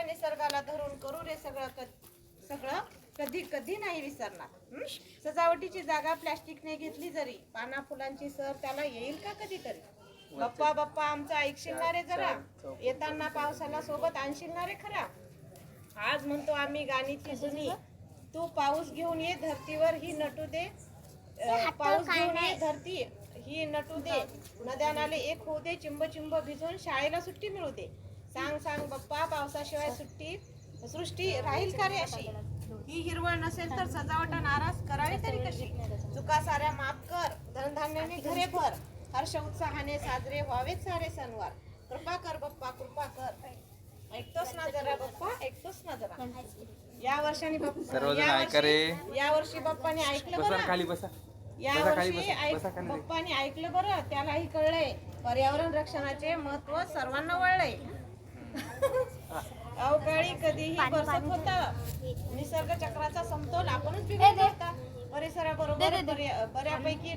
आपल्या निसर्गाला धरून करू रे सगळं सगळं कधी कधी नाही विसरणार? सजावटीची जागा प्लॅस्टिकने घेतली जरी पाना फुलांची सर त्याला येईल का कधीतरी? बाप्पा बाप्पा आमचं ऐकशील ना रे जरा. येताना पावसाला सोबत आणशील ना रे खरा. आज म्हणतो आम्ही गाणीची जुनी. तू पाऊस घेऊन ये धरतीवर ही नटू दे. पाऊस घेऊन ये धरती ही नटू दे. नद्या नाले एक होऊ दे चिंब चिंब भिजून शाळेला सुट्टी मिळू दे. सांग सांग बाप्पा पावसाशिवाय सुट्टी सृष्टी राहील का रे अशी? ही हिरवळ नसेल तर सजावट नाराज करावी तरी कशी? चुका साऱ्या माफ कर धनधान्याने घरे भर. हर्ष उत्साहाने साजरे व्हावेत सारे सणवार. कृपा कर बाप्पा कृपा कर. ऐकतोस ना जरा बाप्पा ऐकतोस ना जरा. या वर्षाने सर्वजण या ऐका रे. वर्षी- या वर्षी बाप्पाने ऐकलं बरं. खाली बसा. या वर्षी बाप्पाने ऐकलं बरं. त्यालाही कळलंय. पर्यावरण रक्षणाचे महत्त्व सर्वांना वळलंय. कधीही बरसत होता. निसर्ग चक्राचा समतोल आपणच बिघडत होता. परिसराबरोबर बऱ्या- बऱ्यापैकी